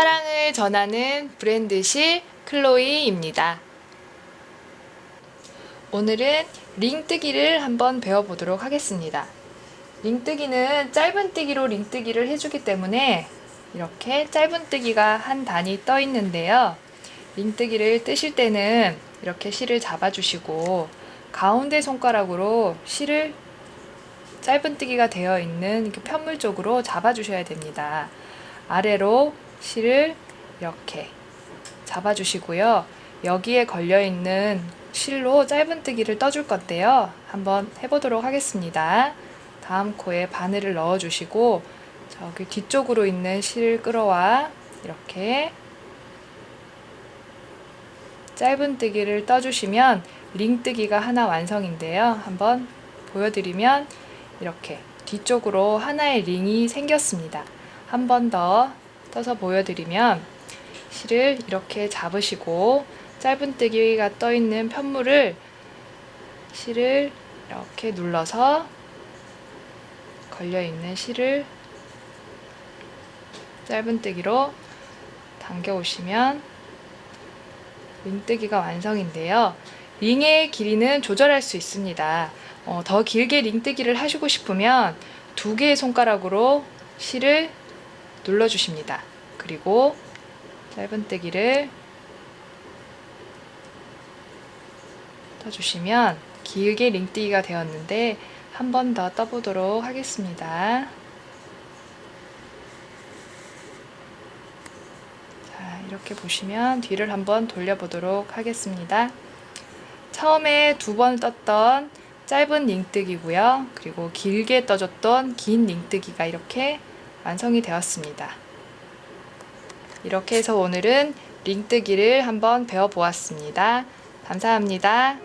꿈을 전하는 브랜드실 클로이입니다. 오늘은 링뜨기를 한번 배워보도록 하겠습니다. 링뜨기는 짧은뜨기로 링뜨기를 해주기 때문에 이렇게 짧은뜨기가 한 단이 떠 있는데요. 링뜨기를 뜨실 때는 이렇게 실을 잡아주시고 가운데 손가락으로 실을 짧은뜨기가 되어 있는 이렇게 편물 쪽으로 잡아주셔야 됩니다. 아래로 실을 이렇게 잡아주시고요. 여기에 걸려있는 실로 짧은뜨기를 떠줄 건데요. 한번 해보도록 하겠습니다. 다음 코에 바늘을 넣어주시고 저기 뒤쪽으로 있는 실을 끌어와 이렇게 짧은뜨기를 떠주시면 링뜨기가 하나 완성인데요. 한번 보여드리면 이렇게 뒤쪽으로 하나의 링이 생겼습니다. 한 번 더 떠서 보여드리면 실을 이렇게 잡으시고 짧은뜨기가 떠 있는 편물을 실을 이렇게 눌러서 걸려 있는 실을 짧은뜨기로 당겨 오시면 링뜨기가 완성인데요. 링의 길이는 조절할 수 있습니다. 어, 더 길게 링뜨기를 하시고 싶으면 두 개의 손가락으로 실을 눌러주십니다. 그리고 짧은뜨기를 떠주시면 길게 링뜨기가 되었는데 한 번 더 떠보도록 하겠습니다. 자, 이렇게 보시면 뒤를 한번 돌려보도록 하겠습니다. 처음에 두 번 떴던 짧은 링뜨기고요. 그리고 길게 떠줬던 긴 링뜨기가 이렇게 완성이 되었습니다. 이렇게 해서 오늘은 링뜨기를 한번 배워보았습니다. 감사합니다.